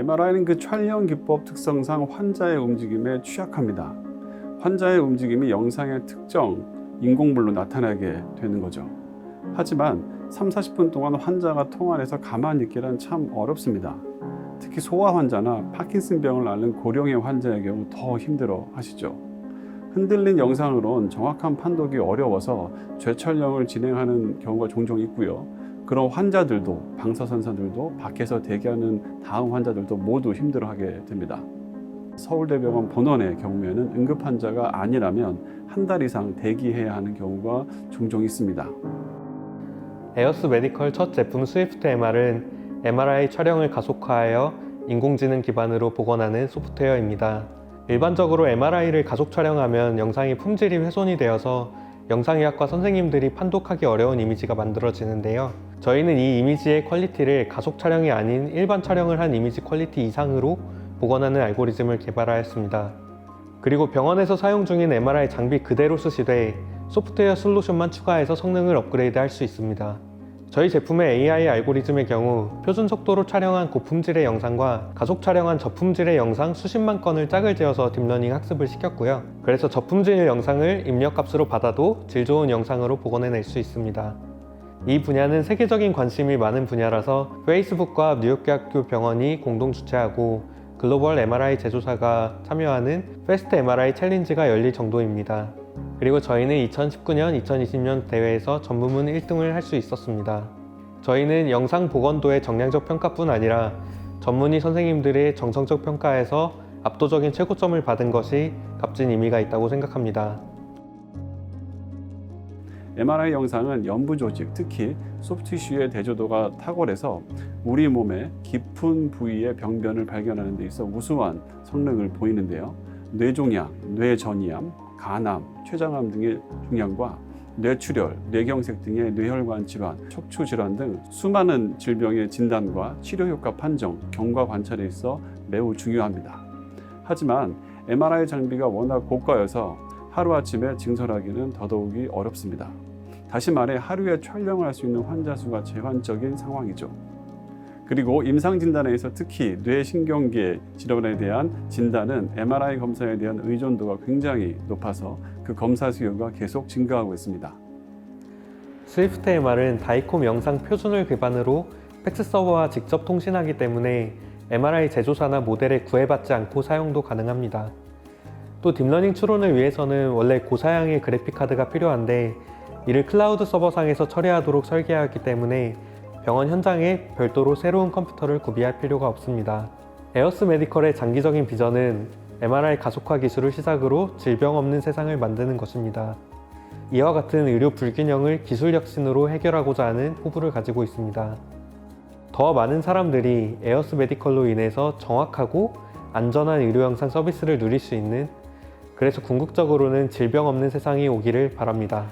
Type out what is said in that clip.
MRI는 그 촬영 기법 특성상 환자의 움직임에 취약합니다. 환자의 움직임이 영상의 특정 인공물로 나타나게 되는 거죠. 하지만 3, 40분 동안 환자가 통화해서 가만히 있기란 참 어렵습니다. 특히 소아 환자나 파킨슨병을 앓는 고령의 환자의 경우 더 힘들어 하시죠. 흔들린 영상으론 정확한 판독이 어려워서 재촬영을 진행하는 경우가 종종 있고요. 그런 환자들도 방사선사들도 밖에서 대기하는 다음 환자들도 모두 힘들어하게 됩니다. 서울대병원 본원의 경우에는 응급 환자가 아니라면 한 달 이상 대기해야 하는 경우가 종종 있습니다. 에어스 메디컬 첫 제품 스위프트 MR은 MRI 촬영을 가속화하여 인공지능 기반으로 복원하는 소프트웨어입니다. 일반적으로 MRI를 가속 촬영하면 영상의 품질이 훼손이 되어서 영상의학과 선생님들이 판독하기 어려운 이미지가 만들어지는데요. 저희는 이 이미지의 퀄리티를 가속 촬영이 아닌 일반 촬영을 한 이미지 퀄리티 이상으로 복원하는 알고리즘을 개발하였습니다. 그리고 병원에서 사용 중인 MRI 장비 그대로 쓰시되 소프트웨어 솔루션만 추가해서 성능을 업그레이드 할 수 있습니다. 저희 제품의 AI 알고리즘의 경우 표준 속도로 촬영한 고품질의 영상과 가속 촬영한 저품질의 영상 수십만 건을 짝을 지어서 딥러닝 학습을 시켰고요. 그래서 저품질 영상을 입력값으로 받아도 질 좋은 영상으로 복원해낼 수 있습니다. 이 분야는 세계적인 관심이 많은 분야라서 페이스북과 뉴욕대학교 병원이 공동 주최하고 글로벌 MRI 제조사가 참여하는 페스트 MRI 챌린지가 열릴 정도입니다. 그리고 저희는 2019년, 2020년 대회에서 전 부문 1등을 할 수 있었습니다. 저희는 영상 복원도의 정량적 평가뿐 아니라 전문의 선생님들의 정성적 평가에서 압도적인 최고점을 받은 것이 값진 의미가 있다고 생각합니다. MRI 영상은 연부 조직, 특히 소프티슈의 대조도가 탁월해서 우리 몸의 깊은 부위의 병변을 발견하는 데 있어 우수한 성능을 보이는데요. 뇌종양, 뇌전이암, 간암, 췌장암 등의 종양과 뇌출혈, 뇌경색 등의 뇌혈관 질환, 척추 질환 등 수많은 질병의 진단과 치료 효과 판정, 경과 관찰에 있어 매우 중요합니다. 하지만 MRI 장비가 워낙 고가여서 하루아침에 증설하기는 더더욱이 어렵습니다. 다시 말해 하루에 촬영을 할 수 있는 환자 수가 제한적인 상황이죠. 그리고 임상 진단에서 특히 뇌신경계 질환에 대한 진단은 MRI 검사에 대한 의존도가 굉장히 높아서 그 검사 수요가 계속 증가하고 있습니다. 스위프트 MR은 다이콤 영상 표준을 기반으로 팩스 서버와 직접 통신하기 때문에 MRI 제조사나 모델에 구애받지 않고 사용도 가능합니다. 또 딥러닝 추론을 위해서는 원래 고사양의 그래픽 카드가 필요한데 이를 클라우드 서버상에서 처리하도록 설계하였기 때문에 병원 현장에 별도로 새로운 컴퓨터를 구비할 필요가 없습니다. 에어스 메디컬의 장기적인 비전은 MRI 가속화 기술을 시작으로 질병 없는 세상을 만드는 것입니다. 이와 같은 의료 불균형을 기술 혁신으로 해결하고자 하는 포부를 가지고 있습니다. 더 많은 사람들이 에어스 메디컬로 인해서 정확하고 안전한 의료 영상 서비스를 누릴 수 있는 그래서 궁극적으로는 질병 없는 세상이 오기를 바랍니다.